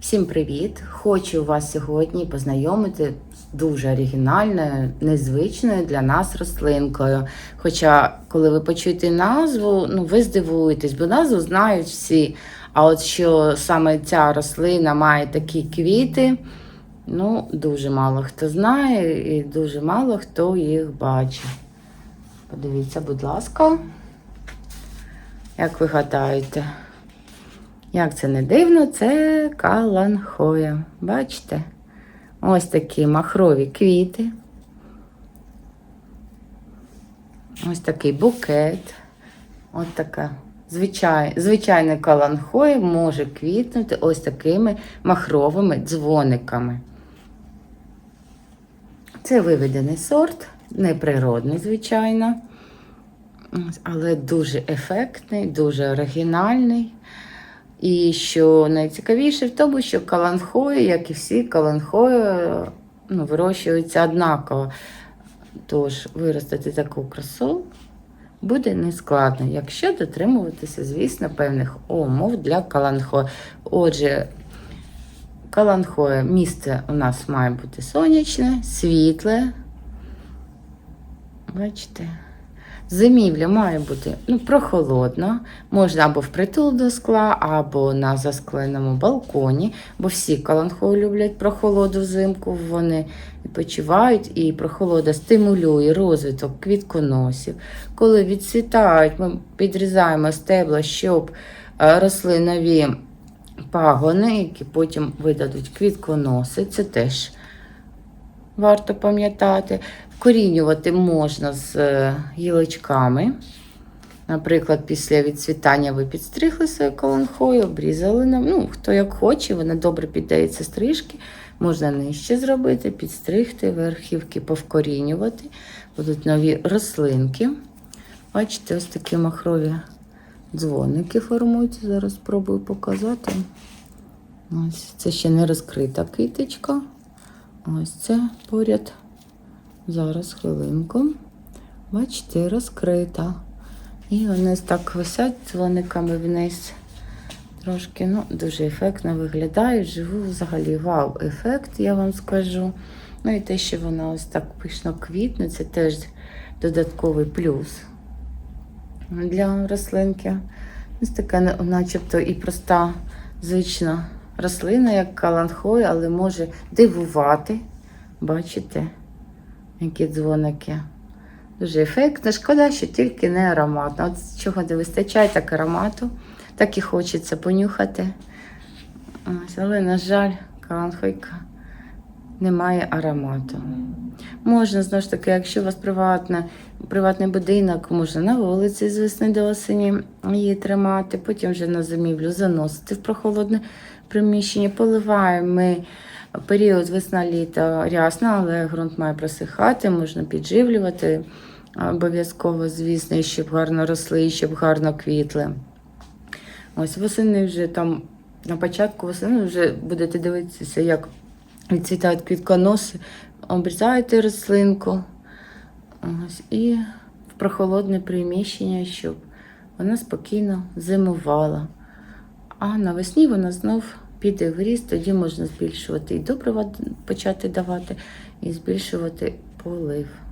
Всім привіт! Хочу вас сьогодні познайомити з дуже оригінальною, незвичною для нас рослинкою. Хоча, коли ви почуєте назву, ну ви здивуєтесь, бо назву знають всі. А от що саме ця рослина має такі квіти, ну дуже мало хто знає і дуже мало хто їх бачить. Подивіться, будь ласка, як ви гадаєте? Як це не дивно, це каланхоя. Бачите? Ось такі махрові квіти. Ось такий букет. Ось така звичай, звичайна каланхоя може квітнути ось такими махровими дзвониками. Це виведений сорт, неприродний, звичайно, але дуже ефектний, дуже оригінальний. І що найцікавіше в тому, що каланхої, як і всі каланхої, ну, вирощуються однаково. Тож виростити таку красу буде нескладно, якщо дотримуватися, звісно, певних умов для каланхої. Отже, каланхоя місце у нас має бути сонячне, світле. Бачите? Зимівля має бути ну, прохолодна, можна або впритул до скла, або на заскленому балконі, бо всі каланхої люблять прохолоду взимку, вони відпочивають і прохолода стимулює розвиток квітконосів. Коли відцвітають, ми підрізаємо стебла, щоб е, росли нові пагони, які потім видадуть квітконоси. Це теж варто пам'ятати. Вкорінювати можна з е, гілочками. Наприклад, після відцвітання ви підстригли свою колонхою, обрізали нам. Ну, хто як хоче, вона добре піддається стрижки. Можна нижче зробити, підстригти, верхівки повкорінювати. Будуть нові рослинки. Бачите, ось такі махрові дзвоники формуються. Зараз спробую показати. Ось це ще не розкрита киточка. Ось це поряд. Зараз хвилинку. Бачите, розкрита. І вони так висять дзвониками вниз. Трошки, ну, дуже ефектно виглядають. Живу взагалі вау-ефект, я вам скажу. Ну і те, що вона ось так пишно квітне, це теж додатковий плюс для рослинки. Ось така, начебто, і проста звична рослина, як каланхой, але може дивувати. Бачите? які дзвоники. Дуже ефектно. Шкода, що тільки не ароматно. От чого не вистачає так аромату, так і хочеться понюхати. Ось, але, на жаль, каланхойка не має аромату. Можна, знову ж таки, якщо у вас приватна, приватний будинок, можна на вулиці з весни до осені її тримати, потім вже на зимівлю заносити в прохолодне приміщення. Поливаємо ми період весна-літо рясно, але ґрунт має просихати, можна підживлювати обов'язково, звісно, щоб гарно росли щоб гарно квітли. Ось восени вже там на початку восени вже будете дивитися, як відцвітають квітконоси, обрізаєте рослинку ось, і в прохолодне приміщення, щоб вона спокійно зимувала. А навесні вона знов піде в ріст, тоді можна збільшувати і добрива почати давати, і збільшувати полив.